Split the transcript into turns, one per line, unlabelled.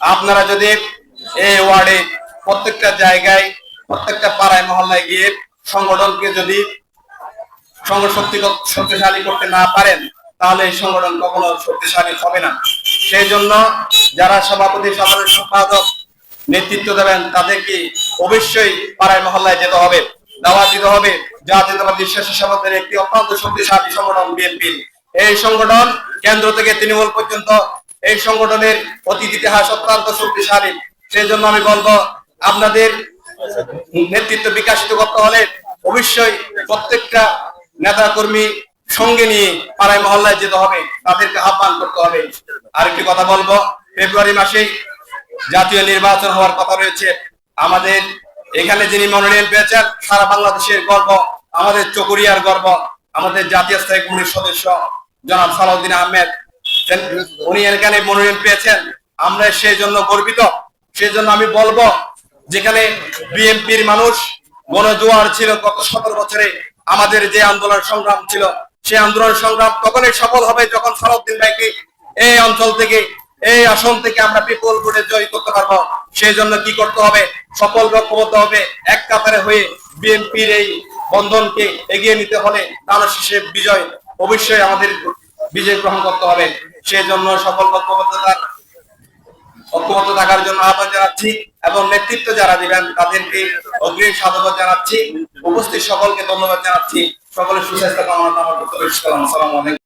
আপনারা যদি এই ওয়ার্ডে প্রত্যেকটা জায়গায়, প্রত্যেকটা পাড়ায়, মহল্লায় গিয়ে সংগঠনকে যদি শক্তি শক্তিশালী করতে না পারেন, তাহলে এই সংগঠন কখনো শক্তিশালী হবে না। সেই জন্য যারা সভাপতি, সাধারণ সম্পাদক নেতৃত্ব দেবেন, তাদেরকে অবশ্যই পাড়ায়, মহল্লায় যেতে হবে, দাওয়াত দিতে হবে। জাতীয়তাবাদী স্বেচ্ছাসেবকদের একটি অত্যন্ত শক্তিশালী সংগঠন, বিএনপি। এই সংগঠন কেন্দ্র থেকে তৃণমূল পর্যন্ত এই সংগঠনের অতীত ইতিহাস অত্যন্ত শক্তিশালী। সেই জন্য আমি বলব, আপনাদের নেতৃত্ব বিকাশিত করতে হলে অবশ্যই প্রত্যেকটা নেতা কর্মী সঙ্গে নিয়ে পাড়ায় মহল্লায় যেতে হবে, তাদেরকে আহ্বান করতে হবে। আরেকটি কথা বলব, ফেব্রুয়ারি মাসে জাতীয় নির্বাচন হওয়ার কথা রয়েছে। আমাদের এখানে যিনি মনোনয়ন পেয়েছেন, সারা বাংলাদেশের গর্ব, আমাদের চকুরিয়ার গর্ব, আমাদের জাতীয় স্থায়ী কমিটির সদস্য জনাব সালাউদ্দিন আহমেদ। উনি এখানে মনোনয়ন পেয়েছেন। আমরা সেই জন্য গর্বিত। সেই জন্য আমি বলব, যেখানে বিএনপির মানুষ ছিল গত সতেরো বছরে, আমাদের যে আন্দোলন সংগ্রাম ছিল সেই আন্দোলন সংগ্রাম তখনই সফল হবে যখন ভাইকে এই অঞ্চল থেকে, এই আসন থেকে আমরা করতে পারব। সেই জন্য কি করতে হবে? সফল ঐক্যবদ্ধ হবে, এক কাতারে হয়ে বিএনপির এই বন্ধনকে এগিয়ে নিতে হলে শেষে বিজয় অবশ্যই আমাদের বিজয় গ্রহণ করতে হবে। সেই জন্য সকল ঐক্যবদ্ধতার ঐক্যবদ্ধ থাকার জন্য আহ্বান জানাচ্ছি এবং নেতৃত্ব যারা দিবেন তাদেরকে অগ্রিম সাধুবাদ জানাচ্ছি। উপস্থিত সকলকে ধন্যবাদ জানাচ্ছি। সকলের সুস্বাস্থ্য কামনা করলাম। আসসালামু আলাইকুম।